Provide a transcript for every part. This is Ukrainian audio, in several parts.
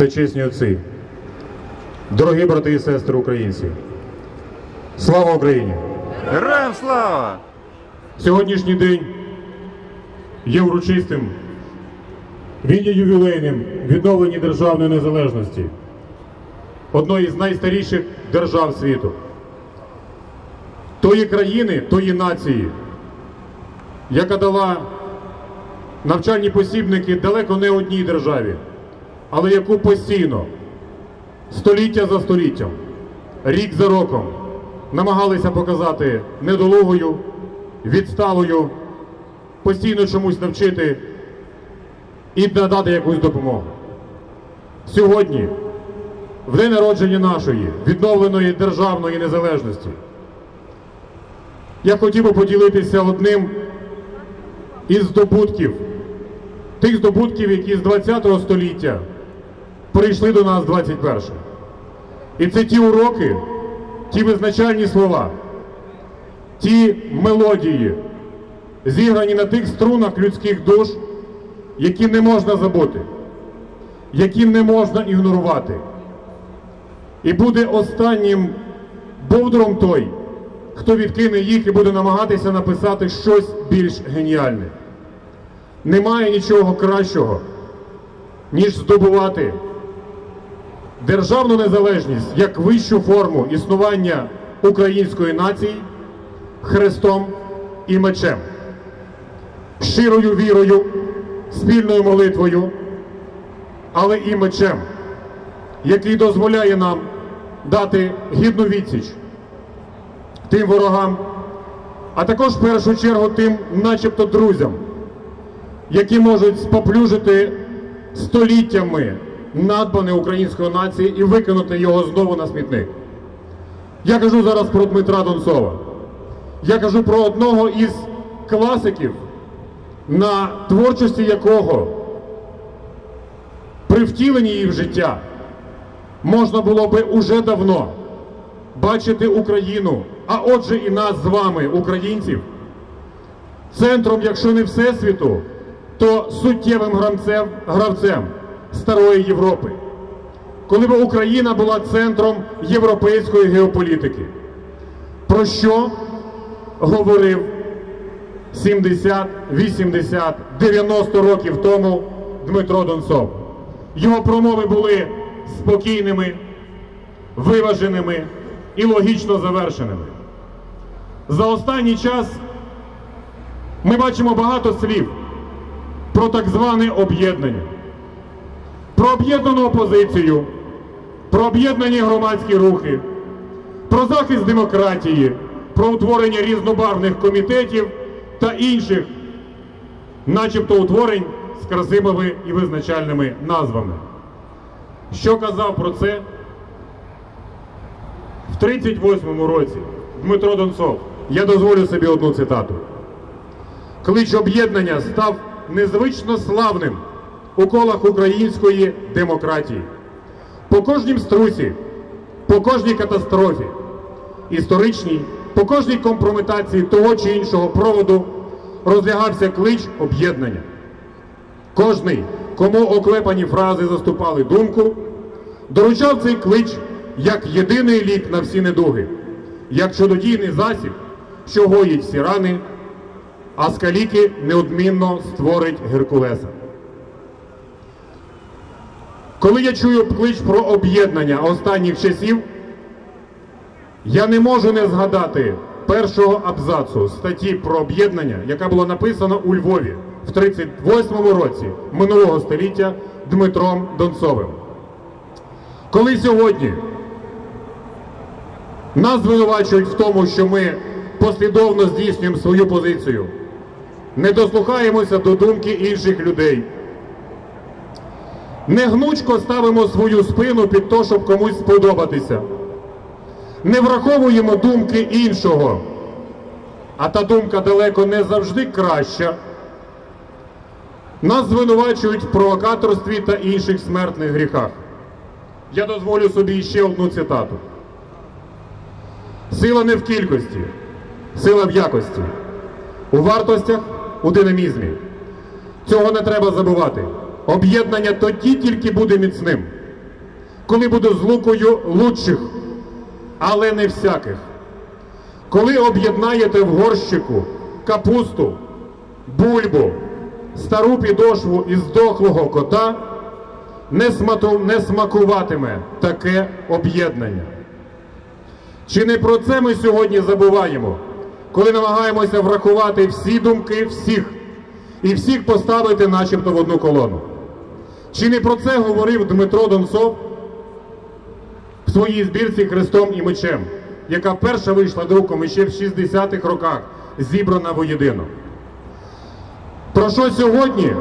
всечесні отці, дорогі брати і сестри українці, слава Україні! Героям слава! Сьогоднішній день є урочистим, він є ювілейним відновленні державної незалежності, одної з найстаріших держав світу, тої країни, тої нації, яка дала навчальні посібники далеко не одній державі, але яку постійно, століття за століттям, рік за роком намагалися показати недолугою, відсталою, постійно чомусь навчити і надати якусь допомогу. Сьогодні, в день народження нашої відновленої державної незалежності, я хотів би поділитися одним із здобутків, тих здобутків, які з 20 століття прийшли до нас 21. І це ті уроки, ті визначальні слова, ті мелодії, зіграні на тих струнах людських душ, які не можна забути, які не можна ігнорувати. І буде останнім бовдуром той, хто відкине їх і буде намагатися написати щось більш геніальне. Немає нічого кращого, ніж здобувати державну незалежність як вищу форму існування української нації хрестом і мечем, щирою вірою, спільною молитвою, але і мечем, який дозволяє нам дати гідну відсіч тим ворогам, а також в першу чергу тим, начебто, друзям, які можуть споплюжити століттями надбане української нації і викинути його знову на смітник. Я кажу зараз про Дмитра Донцова. Я кажу про одного із класиків, на творчості якого при втіленні її в життя можна було би уже давно бачити Україну, а отже і нас з вами, українців, центром, якщо не Всесвіту, то суттєвим гравцем, Старої Європи, коли б Україна була центром європейської геополітики. Про що говорив 70, 80, 90 років тому Дмитро Донцов? Його промови були спокійними, виваженими і логічно завершеними. За останній час ми бачимо багато слів про так зване об'єднання, про об'єднану опозицію, про об'єднані громадські рухи, про захист демократії, про утворення різнобарвних комітетів та інших, начебто утворень з красивими і визначальними назвами. Що казав про це в 38-му році Дмитро Донцов? Я дозволю собі одну цитату. Клич об'єднання став незвично славним у колах української демократії. По кожнім струсі, по кожній катастрофі, історичній, по кожній компрометації того чи іншого проводу розлягався клич об'єднання. Кожний, кому оклепані фрази заступали думку, доручав цей клич як єдиний лік на всі недуги, як чудодійний засіб, що гоїть всі рани, а скаліки неодмінно створить Геркулеса. Коли я чую клич про об'єднання останніх часів, я не можу не згадати першого абзацу статті про об'єднання, яка була написана у Львові в 38-му році минулого століття Дмитром Донцовим. Коли сьогодні нас звинувачують в тому, що ми послідовно здійснюємо свою позицію, не дослухаємося до думки інших людей. Негнучко ставимо свою спину під те, щоб комусь сподобатися. Не враховуємо думки іншого, а та думка далеко не завжди краща. Нас звинувачують в провокаторстві та інших смертних гріхах. Я дозволю собі ще одну цитату. Сила не в кількості, сила в якості, у вартостях, у динамізмі. Цього не треба забувати. Об'єднання тоді тільки буде міцним, коли буде з лукою лучших, але не всяких. Коли об'єднаєте в горщику капусту, бульбу, стару підошву із дохлого кота, не, смату, не смакуватиме таке об'єднання. Чи не про це ми сьогодні забуваємо, коли намагаємося врахувати всі думки всіх і всіх поставити начебто в одну колону? Чи не про це говорив Дмитро Донцов в своїй збірці Христом і мечем, яка перша вийшла друком іще в 60-х роках, зібрана воєдино? Про що сьогодні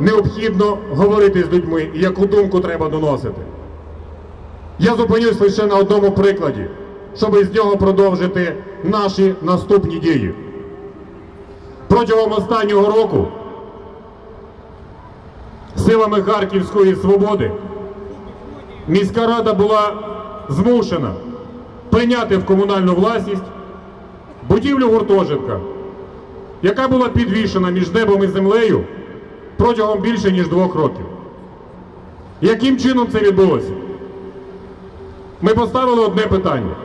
необхідно говорити з людьми і яку думку треба доносити? Я зупинюсь лише на одному прикладі, щоб з нього продовжити наші наступні дії. Протягом останнього року силами Харківської свободи міська рада була змушена прийняти в комунальну власність будівлю гуртожитка, яка була підвішена між небом і землею протягом більше ніж двох років. Яким чином це відбулося? Ми поставили одне питання.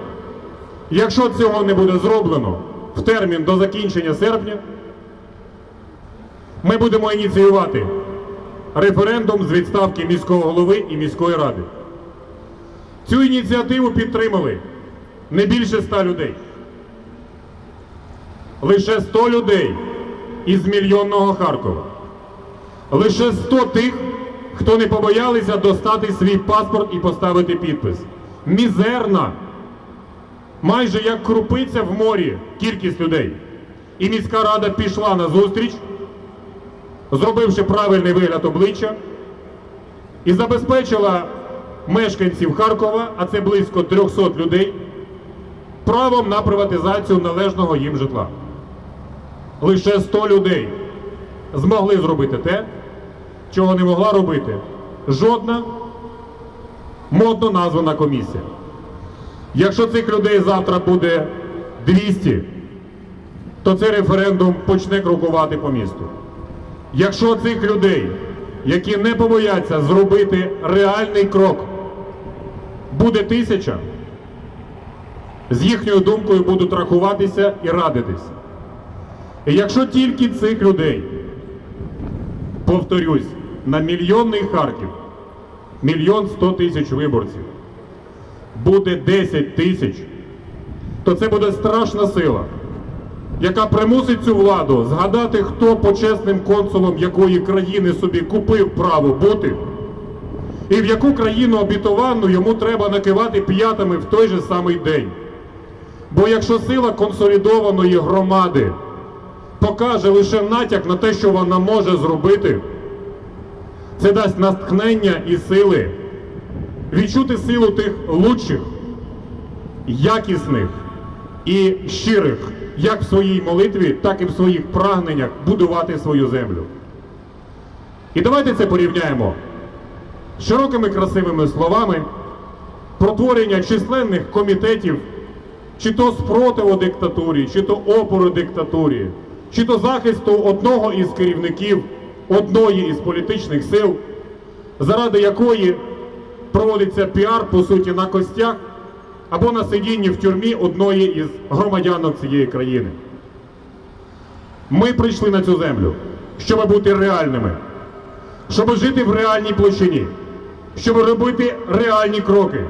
Якщо цього не буде зроблено в термін до закінчення серпня, ми будемо ініціювати референдум з відставки міського голови і міської ради. Цю ініціативу підтримали не більше ста людей. Лише 100 людей із мільйонного Харкова. Лише 100 тих, хто не побоялися достати свій паспорт і поставити підпис. Мізерна, майже як крупиця в морі кількість людей. І міська рада пішла на зустріч, зробивши правильний вигляд обличчя, і забезпечила мешканців Харкова, а це близько 300 людей, правом на приватизацію належного їм житла. Лише 100 людей змогли зробити те, чого не могла робити жодна модно названа комісія. Якщо цих людей завтра буде 200, то цей референдум почне крокувати по місту. Якщо цих людей, які не побояться зробити реальний крок, буде тисяча, з їхньою думкою будуть рахуватися і радитися. І якщо тільки цих людей, повторюсь, на мільйонний Харків, мільйон сто тисяч виборців, буде 10 тисяч, то це буде страшна сила, яка примусить цю владу згадати, хто почесним консулом якої країни собі купив право бути, і в яку країну обітовану йому треба накивати п'ятами в той же самий день. Бо якщо сила консолідованої громади покаже лише натяк на те, що вона може зробити, це дасть натхнення і сили відчути силу тих лучших, якісних і щирих, як в своїй молитві, так і в своїх прагненнях будувати свою землю. І давайте це порівняємо з широкими красивими словами про творення численних комітетів, чи то спротиву диктатурі, чи то опору диктатурі, чи то захисту одного із керівників одної із політичних сил, заради якої проводиться піар, по суті, на костях або на сидінні в тюрмі одної із громадянок цієї країни. Ми прийшли на цю землю, щоб бути реальними, щоб жити в реальній площині, щоб робити реальні кроки.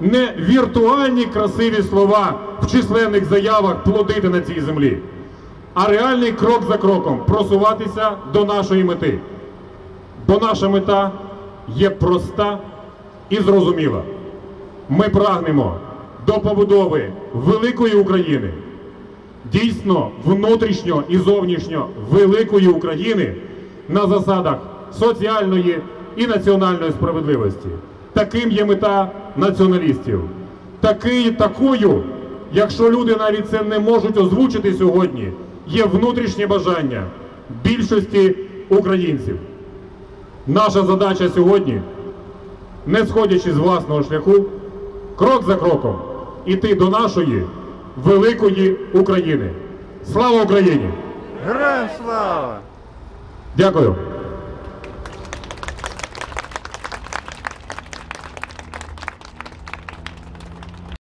Не віртуальні красиві слова в численних заявах плодити на цій землі, а реальний крок за кроком просуватися до нашої мети. Бо наша мета є проста і зрозуміла. Ми прагнемо до побудови великої України, дійсно внутрішньо і зовнішньо великої України на засадах соціальної і національної справедливості. Таким є мета націоналістів. Такий, такою, якщо люди навіть це не можуть озвучити сьогодні, є внутрішнє бажання більшості українців. Наша задача сьогодні, не сходячи з власного шляху, крок за кроком, іти до нашої великої України. Слава Україні! Героям слава! Дякую.